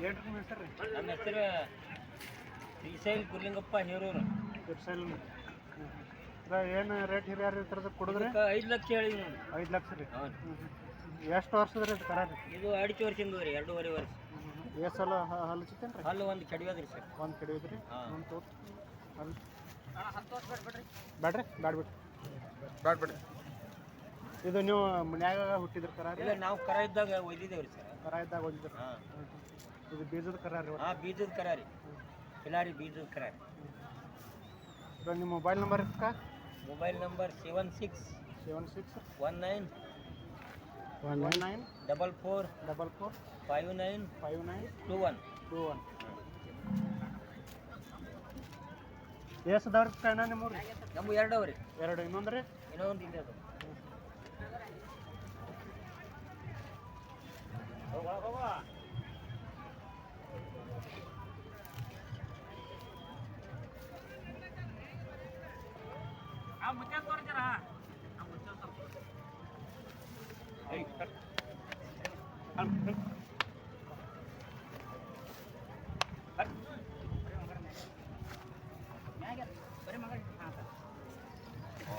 ನಿಮ್ಮ ಹೆಸರು ರೀ ಶ್ರೀಶೈಲ್ ಗುರ್ಲಿಂಗಪ್ಪ ಹೇರೂರು ಏನು ರೇಟ್ ಹಿರಿಯರು ಇರ್ತದ ಕುಡಿದ್ರಿ? ಐದು ಲಕ್ಷ ಹೇಳಿ ನೋಡಿ. ಐದು ಲಕ್ಷ ರೀ. ಎಷ್ಟು ವರ್ಷದ ರೀ ಇದು ಕರ ರೀ? ಇದು ಅಡಿಕೆ ವರ್ಷದಿಂದ ರೀ ಎರಡೂವರೆ ವರ್ಷ. ಎಷ್ಟು ಸಲ ಹಲ್ಲು ಚಿತ್ತೇನು ರೀ? ಹಲ್ಲು ಒಂದು ಕಡಿಯೋದ್ರಿ ಸರ್. ಒಂದು ಕಡಿಯೋದ್ರಿ? ಹಾ. ಒಂದು ತೋರ್ ಹಲ್ಲು ಬ್ಯಾಡ್ರಿ? ಬ್ಯಾಡ್ಬಿಡ್ರಿ. ಬ್ಯಾಡ್ ಬಿಡ್ರಿ ಇದು ನೀವು ಮನ್ಯಾಗ ಹುಟ್ಟಿದ್ರ ಕರ ರೀ? ಇಲ್ಲ ನಾವು ಕರ ಇದ್ದಾಗ ಒಯ್ದಿದ್ದೇವ್ರಿ ಸರ್. ಕರ ಇದ್ದಾಗ ಒಂದಿದ್ರು ಇದು ಬೀಜದ ಕರ ರೀ ಹಾಂ ಬೀಜದ ಕರ ರೀ ಕಿಲಾರಿ ಬೀಜದ ಕರ ನಿಮ್ಮ ಮೊಬೈಲ್ ನಂಬರ್ ಇತ್ತು mobile number seven six seven six one nine one nine double four double four five nine five nine two one. Two one. ಎಷ್ಟು ಅದಾವ್ರಿ ಕಣ್ಣ ನಿಮ್ಮ ರೀ ನಮ್ಮ ಎರಡು ಅವ್ರಿ ಎರಡು ಇನ್ನೊಂದು ರೀ ಇನ್ನೊಂದು ಒಂದು ಇದೆ ಅದು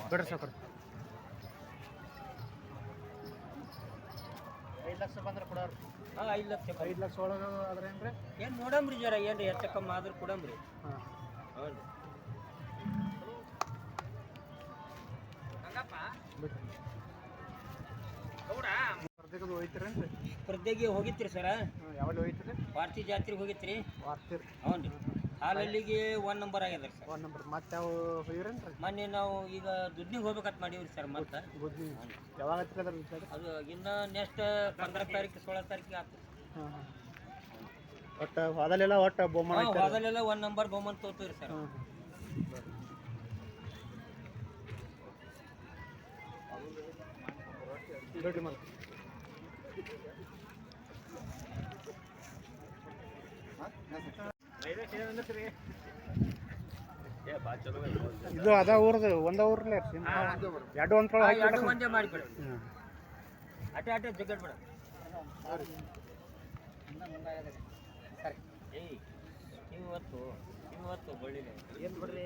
ಬಿಡ್ರಿ ಸಾಕ್ರಿ. ಐದು ಲಕ್ಷ ಬಂದ್ರೆ ಕೊಡೋರು. ಹಾಂ ಐದು ಲಕ್ಷ ಐದು ಲಕ್ಷ ಒಳಗೆ ಆದ್ರೆ ಏನು ಏನು ನೋಡಮ್ರಿ ಜರ ಏನು ರೀ ಹೆಚ್ಚು ಕಮ್ಮಿ ಆದ್ರೆ ಕೊಡಂಬ್ರಿ ಹಾಂ. ಹೌದು ಸ್ಪರ್ಧೆಗೆ ಸ್ಪರ್ಧೆಗೆ ಹೋಗಿತ್ರಿ ಸರ? ಯಾವಾಗ ಹೋಯ್ತಿರಿ? ಜಾತ್ರೆಗೆ ಹೋಗಿತ್ರಿ ವಾರ್ತಿರಿ ಹ್ಞೂ ರೀ ಹಾಲಲ್ಲಿಗೆ ಒನ್ ನಂಬರ್ ಆಗ್ಯದ ಸರ್. ಒನ್ ನಂಬರ್ ಮತ್ತೆ ಯಾವ ಹೋಗಿರೇನು ರೀ ಮೊನ್ನೆ ನಾವು ಈಗ ದುಡ್ಡಿಗೆ ಹೋಗ್ಬೇಕಂತ ಮಾಡೀವ್ರಿ ಸರ್ ಮತ್ತೆ. ಯಾವಾಗ ಹತ್ತಿರ ಅದು ಇನ್ನು ನೆಕ್ಸ್ಟ್ ಪಂದ್ರ ತಾರೀಕು ಸೋಳ ತಾರೀಕಿಗೆ ಆಗ್ತದೆ ಹಾಂ ಹಾಂ. ಒಟ್ಟು ಹೋದಲ್ಲೆಲ್ಲ ಒಟ್ಟು ಬೊಮ್ಮನ ಒನ್ ನಂಬರ್ ಬೊಮ್ಮನ್ ತೋತೀವಿ ಸರ್. ಇದು ಅದ ಊರ್ದು ಒಂದ ಊರ್ಲೇ ಎರಡು ಒಂದ್ ಹಾಕಿ ಎರಡು ಒಂದೇ ಮಾಡಿಬಿಡ ಅಟೆ ಅಟೆ ಜಗ್ಗಡ್ ಬಿಡ. ಸರಿ. ಏಯ್ ಇವತ್ತು ಇವತ್ತು ಬಳ್ಳಿಗೆ ಏನು ಬಿಡ್ರಿ?